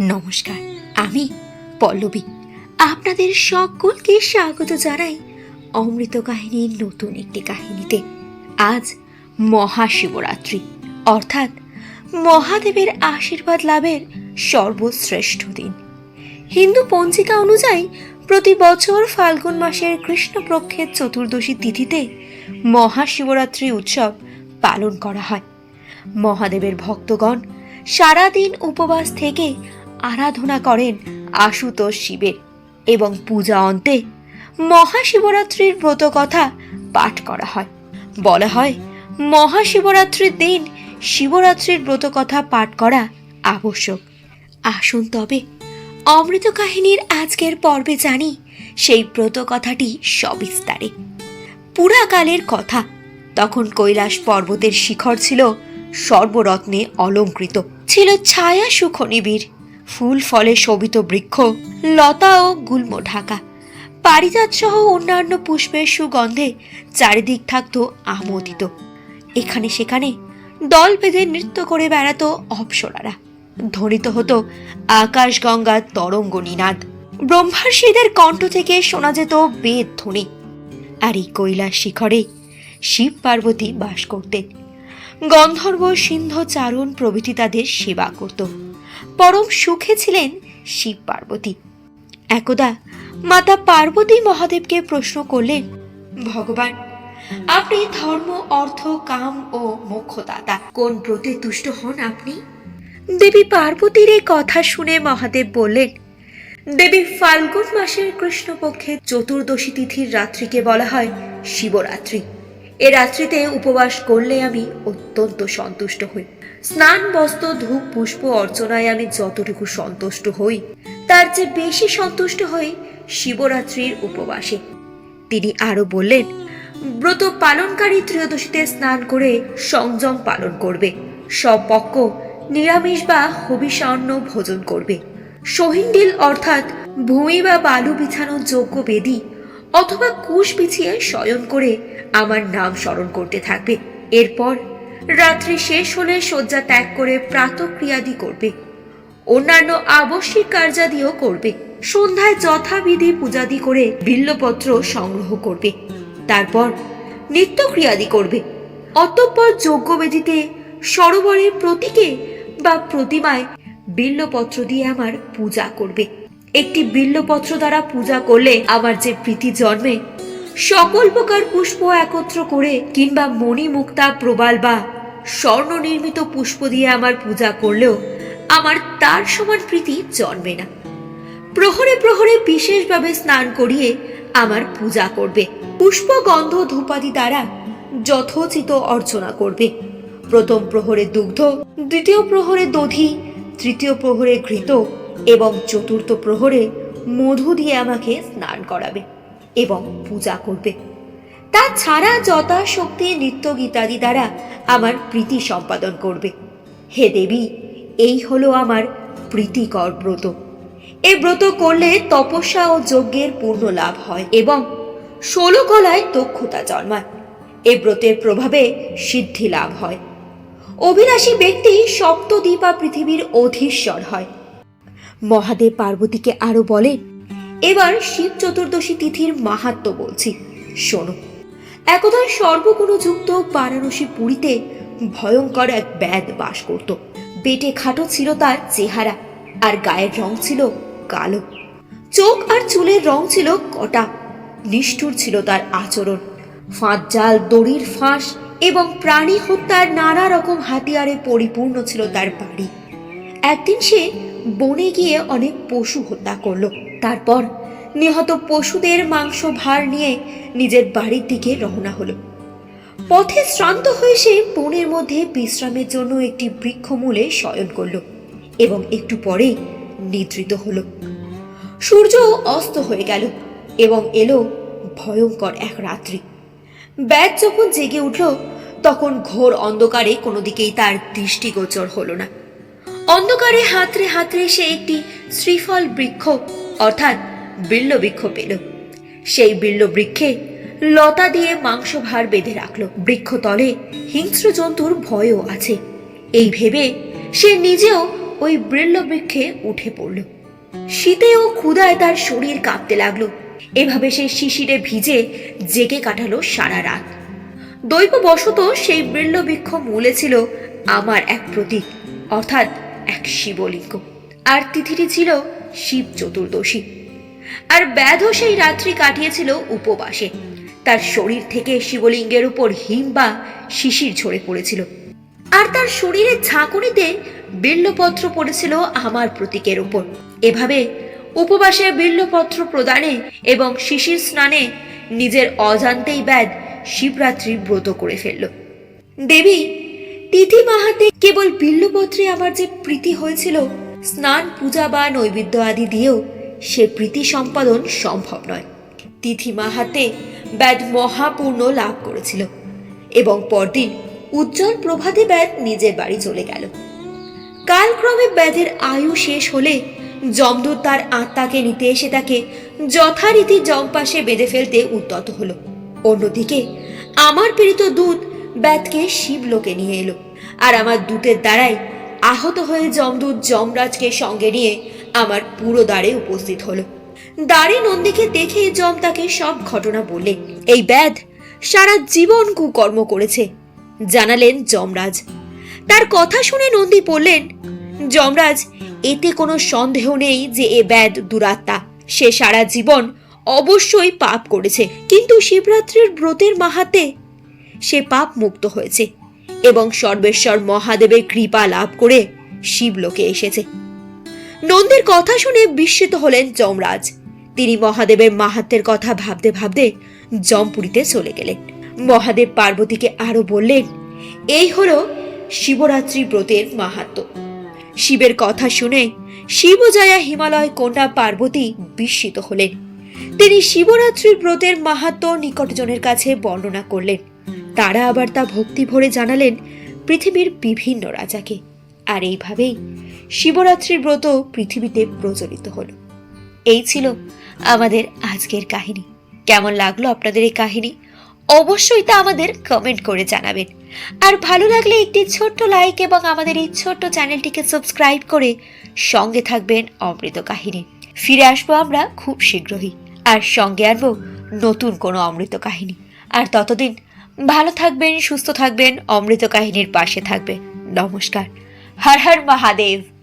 নমস্কার, আমি পল্লবী। আপনাদের সকলকে স্বাগত জানাই অমৃত কাহিনীর নতুন একটি কাহিনীতে। আজ মহাশিবরাত্রি, অর্থাৎ মহাদেবের আশীর্বাদ লাভের সর্বশ্রেষ্ঠ দিন। হিন্দু পঞ্জিকা অনুযায়ী প্রতি বছর ফাল্গুন মাসের কৃষ্ণপক্ষের চতুর্দশী তিথিতে মহাশিবরাত্রি উৎসব পালন করা হয়। মহাদেবের ভক্তগণ সারাদিন উপবাস থেকে আরাধনা করেন আশুতোষ শিবের এবং পূজা অন্তে মহাশিবরাত্রির ব্রত কথা পাঠ করা হয়। বলা হয়, মহাশিবরাত্রির দিন শিবরাত্রির ব্রত কথা পাঠ করা আবশ্যক। আসুন তবে অমৃত কাহিনীর আজকের পর্বে জানি সেই ব্রত কথাটি সবিস্তারে। পুরাকালের কথা। তখন কৈলাস পর্বতের শিখর ছিল সর্বরত্নে অলঙ্কৃত। ছিল ছায়া সুখ নিবিড় ফুল, ফলে শোভিত বৃক্ষ, লতা ও গুল্ম ঢাকা। পারিজাত সহ অন্যান্য পুষ্পের সুগন্ধে চারিদিক থাকতো আমোদিত। এখানে সেখানে দল বেঁধে নৃত্য করে বেড়াতো অপ্সরারা। ধ্বনিত হতো আকাশ গঙ্গার তরঙ্গ নিনাদ। ব্রহ্মার্ষিদের কণ্ঠ থেকে শোনা যেত বেদ ধ্বনি। আর এই কৈলাস শিখরে শিব পার্বতী বাস করতেন। গন্ধর্ব সিন্ধ চারণ প্রভৃতি তাদের সেবা করত। পরম সুখে ছিলেন শিব পার্বতী। একদা মাতা পার্বতী মহাদেবকে প্রশ্ন করলেন, ভগবান, আপনি ধর্ম, অর্থ, কাম ও মোক্ষদাতা, কোন ব্রতে তুষ্ট হন আপনি? দেবী পার্বতীর এই কথা শুনে মহাদেব বললেন, দেবী, ফাল্গুন মাসের কৃষ্ণপক্ষের চতুর্দশী তিথির রাত্রিকে বলা হয় শিবরাত্রি। এ রাত্রিতে উপবাস করলে আমি অত্যন্ত সন্তুষ্ট হই। স্নান, বস্ত্র, ধূপ, পুষ্প অর্চনায় আমি যতটুকু সন্তুষ্ট হই, তার চেয়ে বেশি সন্তুষ্ট হই শিবরাত্রির উপবাসে। তিনি আরও বললেন, ব্রত পালনকারী ত্রয়োদশীতে স্নান করে সংযম পালন করবে। সব পক্ষ নিরামিষ বা হবিষান্ন ভোজন করবে। সহিন্দিল অর্থাৎ ভূমি বা বালু বিছানো যোগ্য বেদি অথবা কুশ বিছিয়ে শয়ন করে আমার নাম স্মরণ করতে থাকবে। এরপর রাত্রি শেষ হলে শয্যা ত্যাগ করে প্রাতক্রিয়াদি করবে। অন্যান্য আবশ্যিক কার্যাদিও করবে। সন্ধ্যায় যথাবিধি পূজাদি করে বিল্লপত্র সংগ্রহ করবে। তারপর নিত্যক্রিয়াদি করবে। অতঃপর যজ্ঞবেদিতে সরোবরের প্রতীকে বা প্রতিমায় বিল্লপত্র দিয়ে আমার পূজা করবে। একটি বিল্লপত্র দ্বারা পূজা করলে আমার যে প্রীতি জন্মে সকল প্রকার পুষ্প একত্র করে কিংবা মণিমুক্তা প্রবাল বা স্বর্ণ নির্মিত পুষ্প দিয়ে আমার পূজা করলেও আমার তার সমান প্রীতি জন্মে না। প্রহরে প্রহরে বিশেষভাবে স্নান করিয়ে আমার পূজা করবে। পুষ্প, গন্ধ, ধূপাদি দ্বারা যথোচিত অর্চনা করবে। প্রথম প্রহরে দুগ্ধ, দ্বিতীয় প্রহরে দধি, তৃতীয় প্রহরে ঘৃত এবং চতুর্থ প্রহরে মধু দিয়ে আমাকে স্নান করাবে। এবং পূজা করবে। তাছাড়া যথাশক্তি নৃত্য গীতাদি দ্বারা আমার প্রীতি সম্পাদন করবে। হে দেবী, এই হলো আমার প্রীতিকর ব্রত। এ ব্রত করলে তপস্যা ও যজ্ঞের পূর্ণ লাভ হয় এবং ষোলো কলায় দক্ষতা জন্মায়। এ ব্রতের প্রভাবে সিদ্ধি লাভ হয়। অভিলাষী ব্যক্তি সপ্তদ্বীপা পৃথিবীর অধীশ্বর হয়। মহাদেব পার্বতীকে আরও বলেন এবার শিব চতুর্দশী তিথির মাহাত্ম বলছি, শোনো। একদা সর্বগুণযুক্ত বারাণসী পুরীতে ভয়ঙ্কর এক ব্যাদ বাস করত। বেটে খাটো ছিল তার চেহারা, আর গায়ের রং ছিল কালো। চোখ আর চুলের রং ছিল কটা, নিষ্ঠুর ছিল তার আচরণ। ফাঁদ জাল, দড়ির ফাঁস এবং প্রাণী হত্যার নানা রকম হাতিয়ারে পরিপূর্ণ ছিল তার বাড়ি। একদিন সে বনে গিয়ে অনেক পশু হত্যা করল। তারপর নিহত পশুদের মাংস ভার নিয়ে নিজের বাড়ির দিকে রওনা হলো। পথে শ্রান্ত হয়ে সে বনের মধ্যে বিশ্রামের জন্য একটি বৃক্ষমূলে শয়ন করল এবং একটু পরে নিদ্রিত হলো। সূর্য অস্ত হয়ে গেল এবং এলো ভয়ঙ্কর এক রাত্রি। ব্যাগ যখন জেগে উঠল, তখন ঘোর অন্ধকারে কোনো দিকেই তার দৃষ্টিগোচর হলো না। অন্ধকারে হাতরে হাতড়ে সে একটি শ্রীফল বৃক্ষ অর্থাৎ বিল্ল বৃক্ষ পেল। সেই বিল্ল বৃক্ষে লতা দিয়ে মাংস ভার বেঁধে রাখল। বৃক্ষতলে হিংস্র জন্তুর ভয়ও আছে। এই ভেবে সে নিজেও ওই বৃক্ষে উঠে পড়ল। শীতে ও ক্ষুধায় তার শরীর কাঁপতে লাগল। এভাবে সে শিশিরে ভিজে জেগে কাটালো সারা রাত। দৈববশত সেই বৃল্লবৃক্ষ মূলে ছিল আমার এক প্রতীক, অর্থাৎ এক শিবলিঙ্গ। আর তিথিটি ছিল শিব চতুর্দশী। আর ব্যাধ সেই রাত্রি কাটিয়েছিল উপবাসে। তার শরীর থেকে শিবলিঙ্গের উপর হিম বা শিশির ঝরে পড়েছিল। আর তার শরীরের ঝাঁকুনিতে বিল্লপত্র পড়েছিল আমার প্রতীকের উপর। এভাবে উপবাসে বিল্লপত্র প্রদানে এবং শিশির স্নানে নিজের অজান্তেই ব্যাধ শিবরাত্রি ব্রত করে ফেলল। দেবী তিথি মাহাতে কেবল বিল্লপত্রে আমার যে প্রীতি হয়েছিল স্নান, পূজা বা নৈবেদ্য আদি দিয়েও সে প্রীতি সম্পাদন সম্ভব নয়। তিথি মাহাতে ব্যাদ মহাপূর্ণ লাভ করেছিল এবং পরদিন উজ্জ্বল প্রভাতে ব্যাদ নিজের বাড়ি চলে গেল। কালক্রমে ব্যাধের আয়ু শেষ হলে যমদূত তার আত্মাকে নিতে এসে তাকে যথারীতি জমপাশে বেঁধে ফেলতে উদ্যত হলো। অন্যদিকে আমার পীড়িত দূত ব্যাধকে শিবলোকে নিয়ে এলো আর আমার দূতের দ্বারাই আহত হয়ে যমদূত যমরাজকে সঙ্গে নিয়ে আমার পুরো দ্বারে উপস্থিত হলো। দ্বারে নন্দীকে দেখে যম তাকে সব ঘটনা বললেন এই ব্যাধ সারা জীবন কুকর্ম করেছে, জানালেন যমরাজ। তার কথা শুনে নন্দী বললেন, যমরাজ, এতে কোনো সন্দেহ নেই যে এ ব্যাধ দুরাত্মা। সে সারা জীবন অবশ্যই পাপ করেছে। কিন্তু শিবরাত্রির ব্রতের মাহাতে সে পাপ মুক্ত হয়েছে। এবং সর্বেশ্বর মহাদেবের কৃপা লাভ করে শিবলোকে এসেছে। নন্দীর কথা শুনে বিস্মিত হলেন যমরাজ। তিনি মহাদেবের মাহাত্মের কথা ভাবতে ভাবতে জমপুরীতে চলে গেলেন। মহাদেব পার্বতীকে আরও বললেন, এই হলো শিবরাত্রি ব্রতের মাহাত্ম শিবের কথা শুনে শিবজয়া হিমালয় কন্যা পার্বতী বিস্মিত হলেন। তিনি শিবরাত্রির ব্রতের মাহাত্ম নিকটজনের কাছে বর্ণনা করলেন। তারা আবার তা ভক্তি ভরে জানালেন পৃথিবীর বিভিন্ন রাজাকে। আর এইভাবেই শিবরাত্রির ব্রত পৃথিবীতে প্রচলিত হল। এই ছিল আমাদের আজকের কাহিনী। কেমন লাগল আপনাদের এই কাহিনী? অবশ্যই তা আমাদের কমেন্ট করে জানাবেন। আর ভালো লাগলে একটি ছোট্ট লাইক এবং আমাদের এই ছোট্ট চ্যানেলটিকে সাবস্ক্রাইব করে সঙ্গে থাকবেন অমৃত কাহিনী। ফিরে আসব আমরা খুব শীঘ্রই। আর সঙ্গে আনব নতুন কোনো অমৃত কাহিনী। আর ততদিন ভালো থাকবেন সুস্থ থাকবেন অমৃত কাহিনীর পাশে থাকবেন নমস্কার। হর হর মহাদেব।